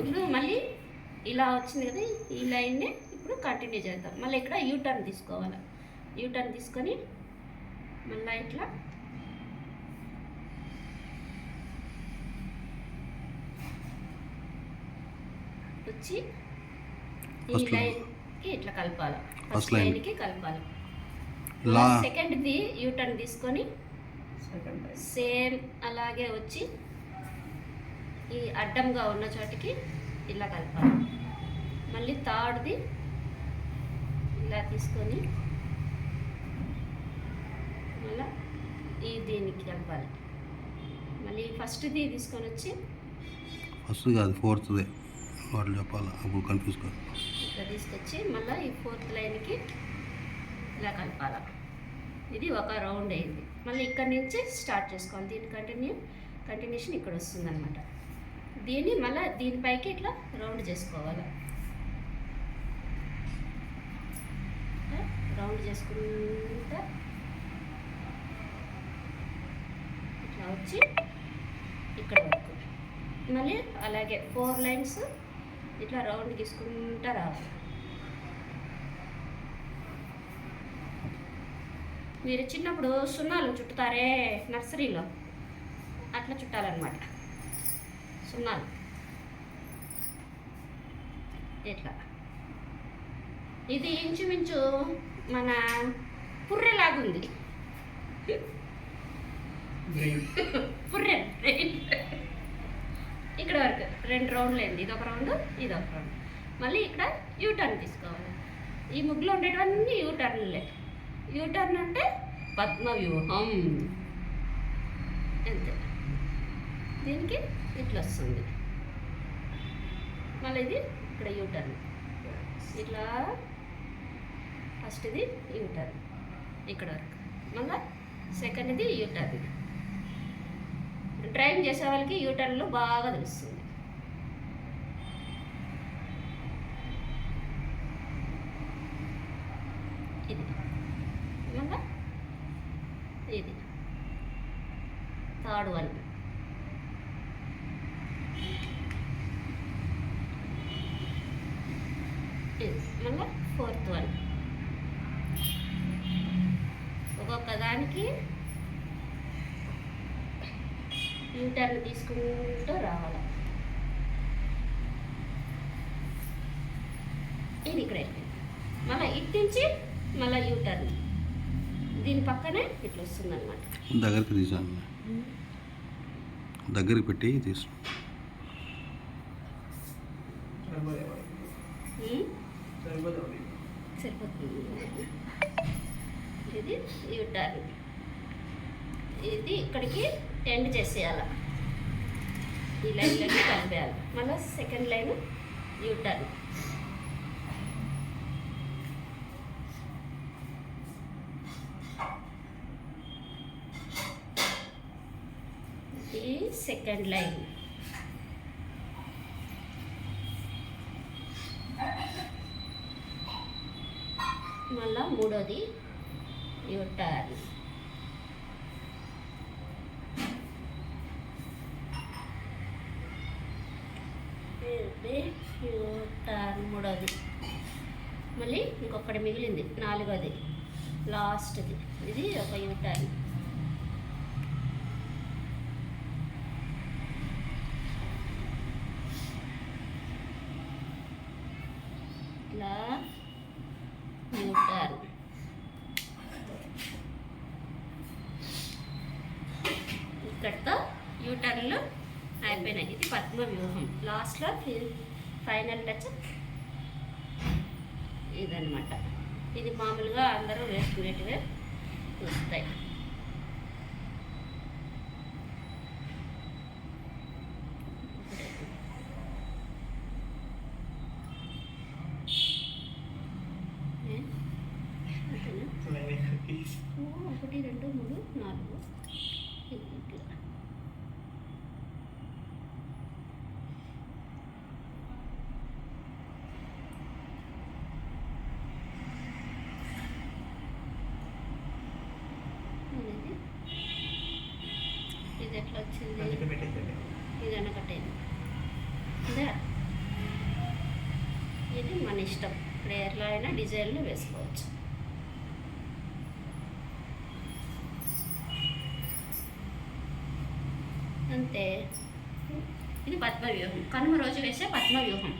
ఇప్పుడు మళ్ళీ ఇలా వచ్చింది కదా ఈ లైన్ని ఇప్పుడు కంటిన్యూ చేద్దాం. మళ్ళీ ఇక్కడ యూ టర్న్ తీసుకోవాలి. యూ టర్న్ తీసుకొని మళ్ళీ ఇట్లా. వచ్చి ఈ. లైన్కి ఇట్లా కలపాలి. ఫస్ట్. లైన్కి కలపాలి. లా. సెకండ్ది యూ టర్న్ తీసుకొని సేమ్ అలాగే వచ్చి ఈ అడ్డంగా ఉన్న చోటికి ఇలా కలపాలి. మళ్ళీ థర్డ్ది ఇలా తీసుకొని మళ్ళీ ఈ దీనికి కలపాలి. మళ్ళీ ఫస్ట్ది తీసుకొని వచ్చి ఫస్ట్ కాదు ఫోర్త్దే. చెప్పాలి? అప్పుడు కన్ఫ్యూజ్ కాదు. ఇట్లా తీసుకొచ్చి మళ్ళీ ఈ ఫోర్త్ లైన్కి ఇలా కలపాలి. ఇది ఒక రౌండ్ అయింది. మళ్ళీ ఇక్కడ నుంచి స్టార్ట్ చేసుకోవాలి. దీని కంటిన్యూ కంటిన్యూషన్ ఇక్కడ వస్తుంది అనమాట దీన్ని మళ్ళీ దీనిపైకి ఇట్లా రౌండ్ చేసుకోవాలి. రౌండ్ చేసుకుంటా. ఇట్లా వచ్చి ఇక్కడ వరకు. మళ్ళీ అలాగే ఫోర్ లైన్స్ ఇట్లా రౌండ్ తీసుకుంటా రావాలి. మీరు చిన్నప్పుడు సున్నాలు చుట్టుతారే నర్సరీలో? అట్లా చుట్టాలన్నమాట. సున్నాలు ఇట్లా. ఇది ఇంచుమించు మన పుర్రెలాగుంది. పుర్రె ఇక్కడ వరకు రెండు రౌండ్లు అయింది. ఇది ఒక రౌండ్ ఇది ఒక రౌండ్. మళ్ళీ ఇక్కడ యూ టర్న్ తీసుకోవాలి. ఈ ముగ్గులో ఉండేటివన్నీ యూ టర్న్లే యూ టర్న్ అంటే పద్మ వ్యూహం అంతే. దీనికి ఇట్లా వస్తుంది మళ్ళీ ఇది ఇక్కడ యూటర్న్ ఇట్లా ఫస్ట్ది ఇది యూటర్న్ ఇక్కడ వరకు. మళ్ళీ సెకండ్ది యూ టర్న్ డ్రైవింగ్ చేసే వాళ్ళకి యూటర్న్లు బాగా తెలుస్తుంది. ఇది. మళ్ళా ఇది. Third one. మళ్ళా ఫోర్త్ వన్. ఒక్కొక్క దానికి యూటర్న్ తీసుకుంటూ రావాలి. ఇది ఇక్కడ మళ్ళీ ఇటు నుంచి మళ్ళీ యూటర్న్ దీని పక్కనే ఇట్లా వస్తుంది అనమాట దగ్గరికి తీసాను. దగ్గరికి పెట్టి తీసు సరిపోతుంది. ఇది యూటర్న్ ఇది ఇక్కడికి ఎండ్ చేసేయాలి. ఈ లైన్లోకి కలిపేయాలి. మళ్ళీ సెకండ్ లైన్ యూటర్న్ ఈ సెకండ్ లైన్ మళ్ళా మూడోది. యుటారి మూడోది. మళ్ళీ ఇంకొకటి మిగిలింది. నాలుగోది. లాస్ట్ది. ఇది ఒక యూటర్న్ ఇట్లా యూటర్న్ ఇక్కడితో యూటర్న్లు అయిపోయినాయి. ఇది పద్మ వ్యూహం. లాస్ట్లో ఫైనల్ టచ్ ఇదనమాట ఇది మామూలుగా అందరూ వేసుకునేటివే వస్తాయి ఏ? అంతేనా? ఓ, ఒకటి రెండు మూడు నాలుగు ఇట్లా ఇది ఇది ఎట్లా వచ్చింది ఇది వెనకట్టేది ఇదే? ఇది మన ఇష్టం. ప్లేయర్లో అయినా డిజైన్లో వేసుకోవచ్చు. అంతే. ఇది పద్మ వ్యూహం కనుమ రోజు వేసే పద్మ వ్యూహం